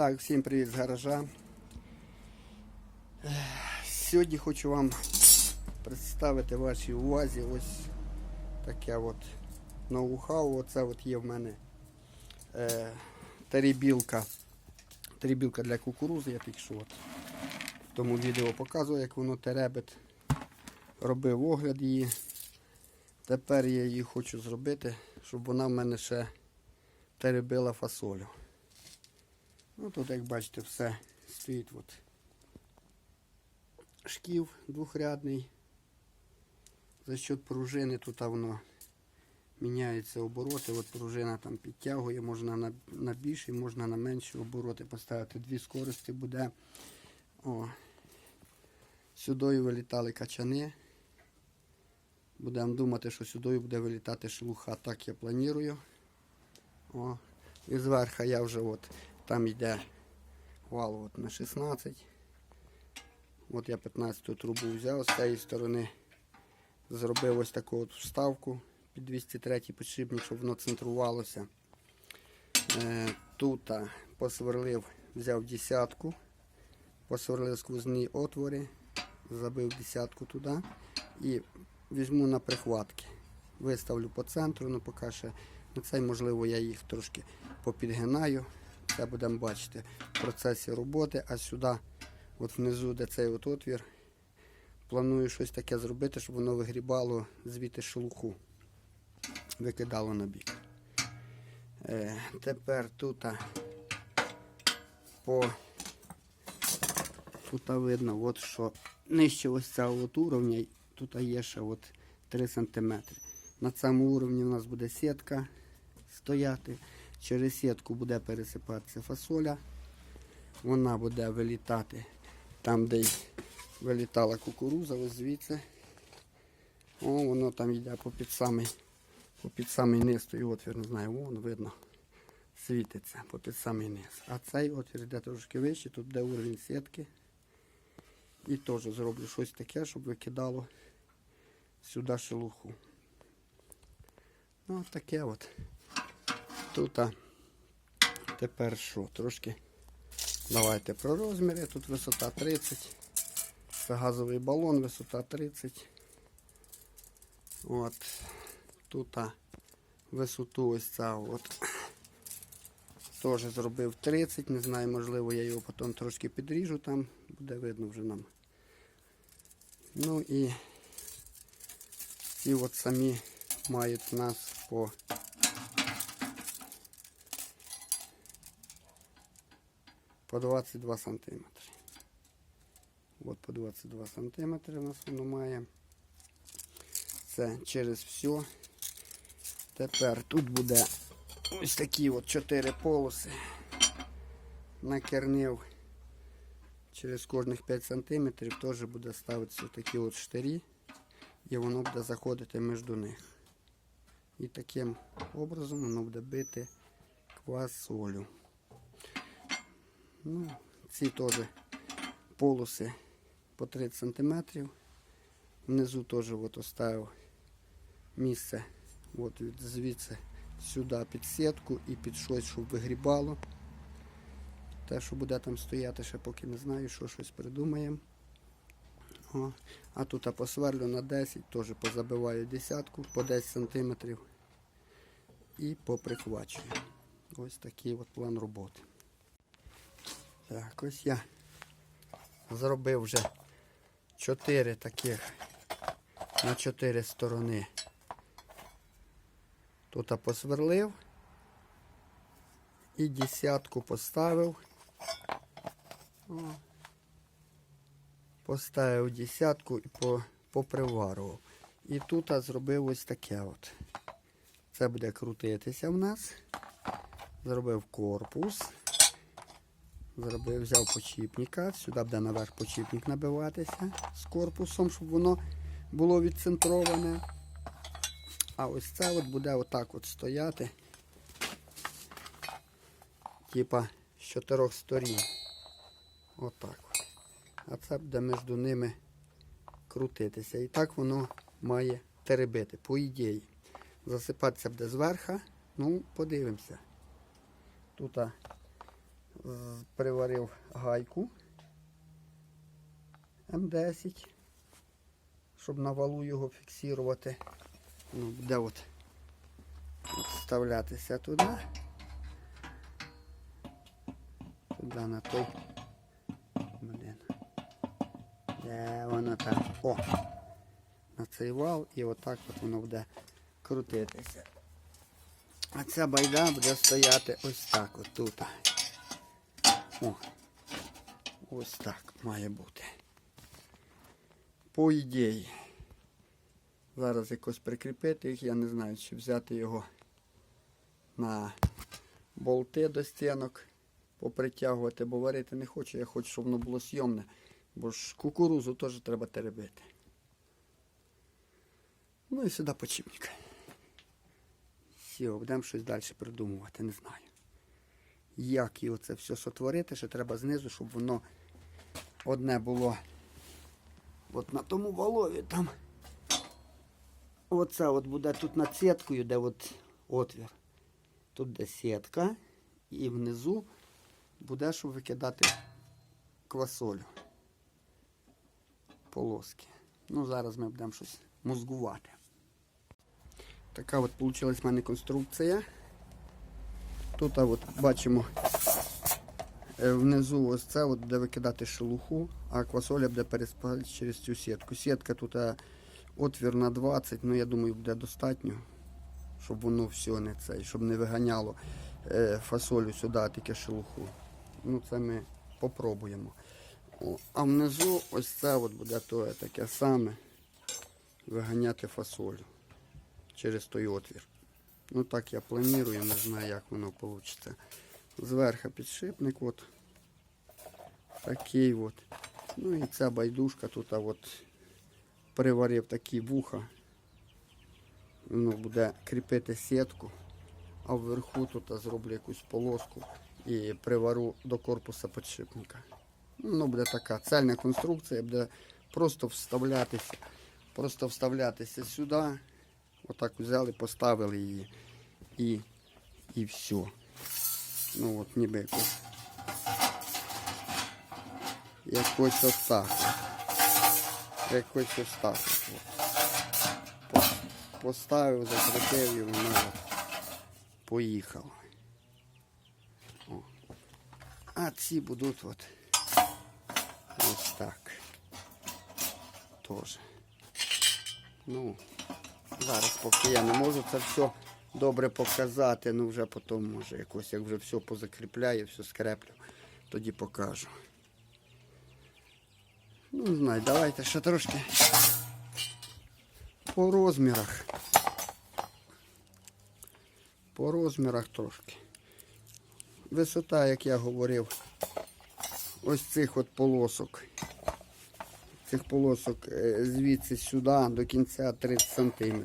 Так, всім привіт з гаража. Сьогодні хочу вам представити вашій увазі ось таке от ноу-хау. Оце от є в мене е, теребілка. Теребілка для кукурузи, я тільки що от в тому відео показував, як воно теребить. Робив огляд її. Тепер я її хочу зробити, щоб вона в мене ще теребила фасолю. Ну тут, як бачите, все стоїть от шків двохрядний. За счет пружини тут воно міняються обороти. От пружина там підтягує, можна на, на більші, можна на менші обороти поставити. Дві скорості буде. О. Сюди вилітали качани. Будемо думати, що сюди буде вилітати шелуха. Так я планую. О. І зверху я вже от там йде вал от на 16. От я 15 трубу взяв з цієї сторони. Зробив ось таку от вставку під 203 підшипник, щоб воно центрувалося. Е, тут посверлив, взяв десятку, посверлив сквозні отвори, забив десятку туди і візьму на прихватки. Виставлю по центру, ну поки ще на цей, можливо, я їх трошки попідгинаю. Це будемо бачити в процесі роботи, а сюди, от внизу, де цей от отвір, планую щось таке зробити, щоб воно вигрібало звідти шелуху, викидало на бік. Е, тепер тут по тут видно, от що нижче ось цього от уровня, тут є ще от 3 см. На цьому уровні у нас буде сітка стояти. Через сітку буде пересипатися фасоля. Вона буде вилітати там, де вилітала кукуруза, ось звідси. О, воно там йде попід самий, попід самий низ, той отвір, не знаю, вон видно, світиться попід самий низ. А цей отвір йде трошки вище, тут де уровень сітки. І теж зроблю щось таке, щоб викидало сюди шелуху. Ну, таке от. Тут тепер що? Трошки давайте про розміри. Тут висота 30. Це газовий балон, висота 30. От. Тут висоту ось ця от. Теж зробив 30, не знаю, можливо, я його потім трошки підріжу, там буде видно вже нам. Ну і ці от самі мають нас по по 22 сантиметри. От по 22 сантиметри у нас воно має. Це через все. Тепер тут буде ось такі от 4 полоси. Накернив через кожних 5 сантиметрів теж буде ставитися такі от штирі і воно буде заходити між них. І таким образом воно буде бити квасолю. Ну, ці теж полоси по 30 см. Внизу теж от оставив місце от від звідси сюди під сітку і під щось, щоб вигрібало. Те, що буде там стояти, ще поки не знаю, що щось придумаємо. О, а тут я посверлю на 10, теж позабиваю десятку по 10 см і поприхвачую. Ось такий от план роботи. Так, ось я зробив вже 4 таких на 4 сторони. Тут посверлив і десятку поставив. Поставив десятку і по, поприварував. І тут зробив ось таке от. Це буде крутитися в нас. Зробив корпус. Зробив, взяв почіпника. Сюди буде наверх почіпник набиватися з корпусом, щоб воно було відцентроване. А ось це от буде отак от стояти. Типа з чотирьох сторін. Отак. от. А це буде між ними крутитися. І так воно має теребити, по ідеї. Засипатися буде зверху. Ну, подивимося. Тут приварив гайку М10, щоб на валу його фіксувати. Ну, буде от, вставлятися туди. Туди на той. Блін. Де воно там? О! На цей вал і отак от воно буде крутитися. А ця байда буде стояти ось так от тут. О. Ось так має бути. По ідеї. Зараз якось прикріпити їх, я не знаю, чи взяти його на болти до стінок, попритягувати, бо варити не хочу, я хочу, щоб воно було сйомне. Бо ж кукурузу теж треба теребити. Ну і сюди почіпник. Все, будемо щось далі придумувати, не знаю. Як його це все сотворити, ще треба знизу, щоб воно одне було. От на тому валові там. Оце от буде тут над сіткою, де от отвір. Тут де сітка. І внизу буде, щоб викидати квасолю. Полоски. Ну, зараз ми будемо щось мозгувати. Така от вийшла в мене конструкція. Тут от бачимо е, внизу ось це от буде викидати шелуху, а квасоля буде переспати через цю сітку. Сітка тут отвір на 20, ну я думаю, буде достатньо, щоб воно все не це, щоб не виганяло е, фасолю сюди, а тільки шелуху. Ну це ми попробуємо. А внизу ось це от буде таке саме виганяти фасолю через той отвір. Ну так я планую, не знаю, як воно вийде. Зверху підшипник от такий от. Ну і ця байдужка тут от приварив такі вуха. Воно буде кріпити сітку, а вверху тут зроблю якусь полоску і привару до корпуса підшипника. Ну, буде така цельна конструкція, буде просто вставлятися, просто вставлятися сюди. Отак взяли, поставили її і, і все. Ну от ніби якось. Якось ось так. Якось ось так. Поставив, закрутив і воно от поїхало. О. А ці будуть от ось так. Тоже. Ну, Зараз поки я не можу це все добре показати, ну вже потім може якось, як вже все позакріпляю, все скреплю, тоді покажу. Ну, не знаю, давайте ще трошки по розмірах. По розмірах трошки. Висота, як я говорив, ось цих от полосок цих полосок е, звідси сюди до кінця 30 см.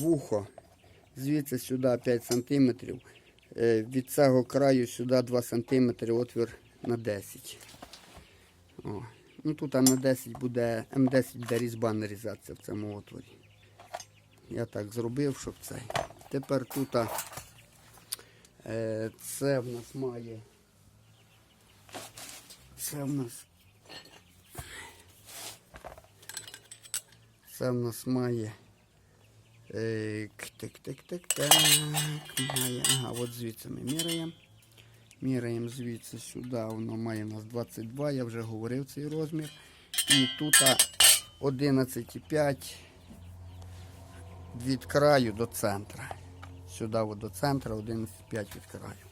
Вухо звідси сюди 5 см. Від цього краю сюди 2 см отвір на 10 О. Ну Тут на 10 буде, М10 буде різьба нарізатися в цьому отворі. Я так зробив, щоб цей. Тепер тут е, це в нас має. Це в нас Це в нас має. е, Так, так, так, так. Має. Ага, от звідси ми міряємо. Міряємо звідси сюди. Воно має у нас 22, я вже говорив цей розмір. І тут 11,5 від краю до центра. Сюди от до центра 11,5 від краю.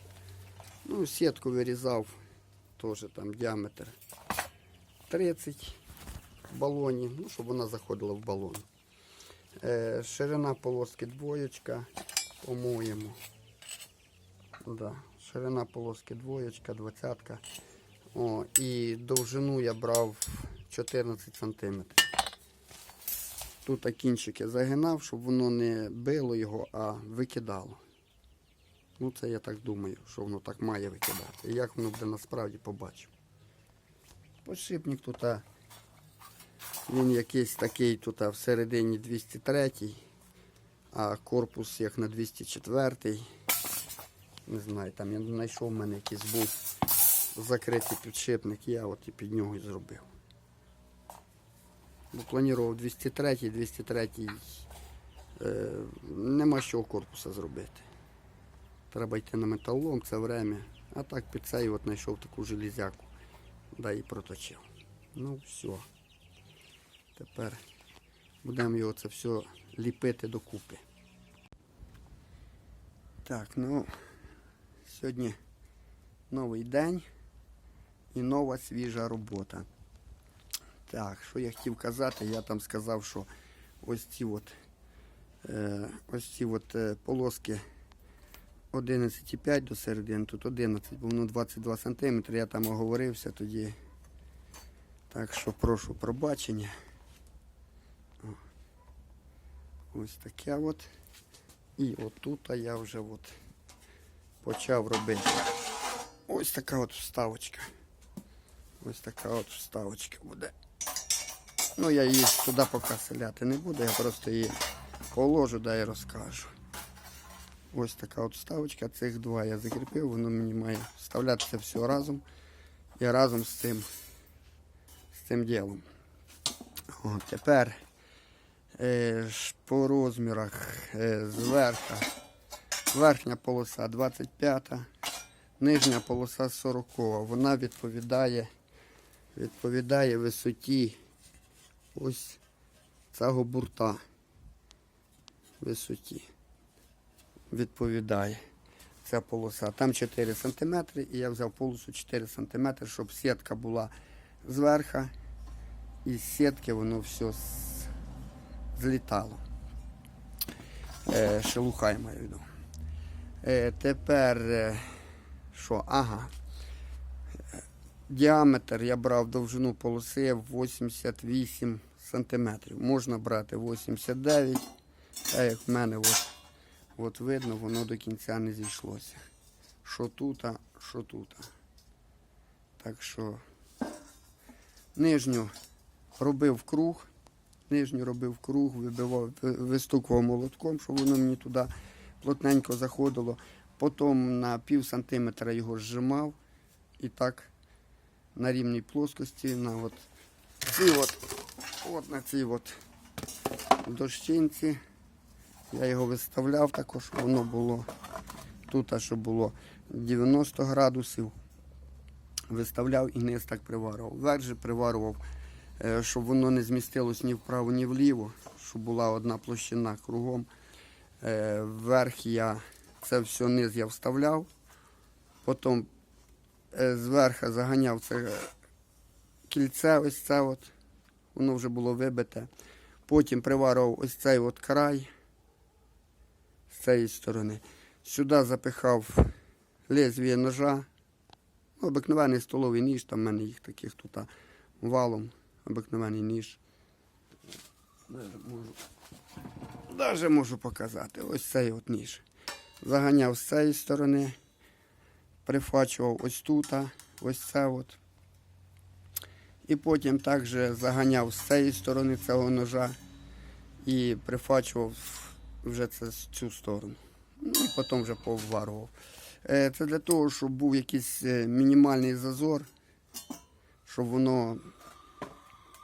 Ну, сітку вирізав, теж там діаметр 30 в балоні, ну, щоб вона заходила в балон. Е, ширина полоски двоєчка, по-моєму. Да. Ширина полоски двоєчка, двадцятка. О, і довжину я брав 14 см. Тут кінчики загинав, щоб воно не било його, а викидало. Ну, це я так думаю, що воно так має викидати. Як воно буде насправді побачив. Подшипник тут. Він якийсь такий тут всередині 203, а корпус як на 204. Не знаю, там я знайшов в мене якийсь був закритий підшипник, я от і під нього і зробив. Бо планував 203, 203 е, нема чого корпуса зробити. Треба йти на металлом, це время. А так під цей от знайшов таку железяку, да і проточив. Ну все. Тепер будемо його це все ліпити докупи. Так, ну сьогодні новий день і нова свіжа робота. Так, що я хотів казати, я там сказав, що ось ці от, е, ось ці от е, полоски 11,5 до середини, тут 11, бо воно 22 см, я там оговорився тоді. Так що прошу пробачення. О. Ось таке от. І отут я вже от почав робити. Ось така от вставочка. Ось така от вставочка буде. Ну, я її туди поки селяти не буду, я просто її положу, да і розкажу. Ось така от вставочка, цих два я закріпив, воно мені має вставлятися все разом. І разом з цим, з цим ділом. О, тепер по розмірах е, зверху верхня полоса 25, нижня полоса 40. Вона відповідає, відповідає висоті ось цього бурта. Висоті. Відповідає ця полоса. Там 4 см, і я взяв полосу 4 см, щоб сітка була зверху, і з сітки воно все злітало. Е, шелуха я маю в виду. Е, тепер е, що? Ага. Діаметр я брав довжину полоси 88 см. Можна брати 89, так як в мене от, от видно, воно до кінця не зійшлося. Що тут, що тут. Так що нижню робив круг, нижню робив круг, вибивав, вистукував молотком, щоб воно мені туди плотненько заходило. Потім на пів сантиметра його зжимав і так на рівній плоскості, на от цій от, от на цій от дощинці. Я його виставляв також, воно було тут, а щоб було 90 градусів. Виставляв і низ так приварював. Вверх же приварював, е, щоб воно не змістилось ні вправо, ні вліво, щоб була одна площина кругом. Е, Вверх я це все низ я вставляв. Потім е, зверху заганяв це кільце, ось це от. Воно вже було вибите. Потім приварив ось цей от край з цієї сторони. Сюди запихав лезвіє ножа. Ну, обикновений столовий ніж, там в мене їх таких тут валом. Обикновений ніж. Даже можу, даже можу показати. Ось цей от ніж. Заганяв з цієї сторони, прифачував ось тут, ось це от. І потім також заганяв з цієї сторони цього ножа і прифачував вже це з цю сторону. Ну, і потім вже повварував. Е, Це для того, щоб був якийсь е, мінімальний зазор, щоб воно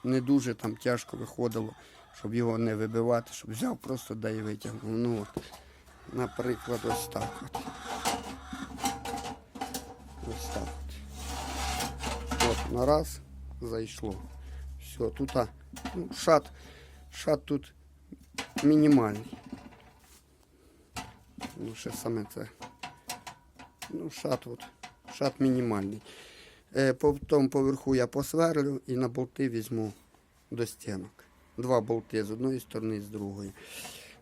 не дуже там тяжко виходило, щоб його не вибивати, щоб взяв просто да і витягнув. Ну, от, наприклад, ось так от. Ось так от. От, на раз зайшло. Все, тут а, ну, шат, шат тут мінімальний. Ну, саме це. Ну, шат от. Шат мінімальний. Е, потім поверху я посверлю і на болти візьму до стінок. Два болти з одної сторони і з другої.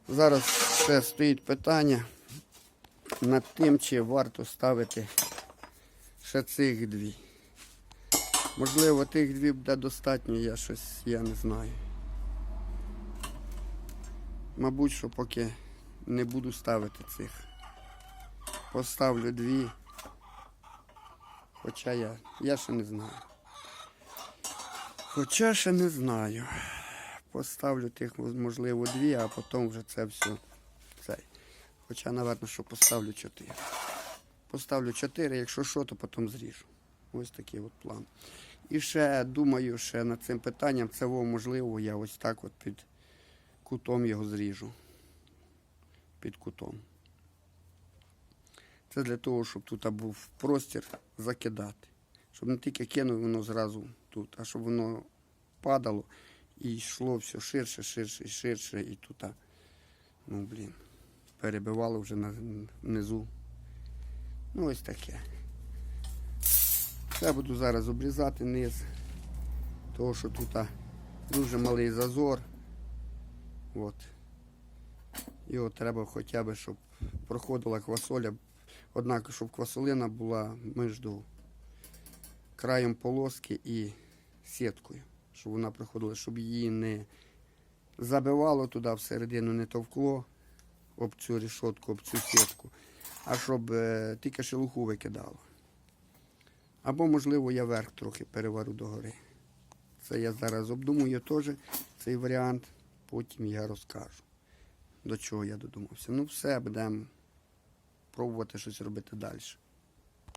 Зараз ще стоїть питання над тим, чи варто ставити ще цих дві. Можливо, тих дві буде достатньо, я щось я не знаю. Мабуть, що поки не буду ставити цих. Поставлю дві. Хоча я, я ще не знаю. Хоча ще не знаю. Поставлю тих, можливо, дві, а потім вже це все. Цей. Хоча, напевно, що поставлю чотири. Поставлю 4, якщо що, то потім зріжу. Ось такий от план. І ще думаю, ще над цим питанням, це можливо, я ось так от під кутом його зріжу. Під кутом. Це для того, щоб тут був простір закидати. Щоб не тільки кинув воно зразу тут, а щоб воно падало і йшло все ширше, ширше і ширше, і тут, ну блін, перебивало вже внизу. Ну ось таке. Я буду зараз обрізати низ, того що тут дуже малий зазор. От. Його треба хоча б, щоб проходила квасоля. Однак, щоб квасолина була між краєм полоски і сіткою. Щоб вона проходила, щоб її не забивало туди всередину, не товкло об цю рішотку, об цю сітку, а щоб е, тільки шелуху викидало. Або, можливо, я верх трохи переварю догори. Це я зараз обдумую теж цей варіант, потім я розкажу, до чого я додумався. Ну, все, будемо пробувати щось робити далі.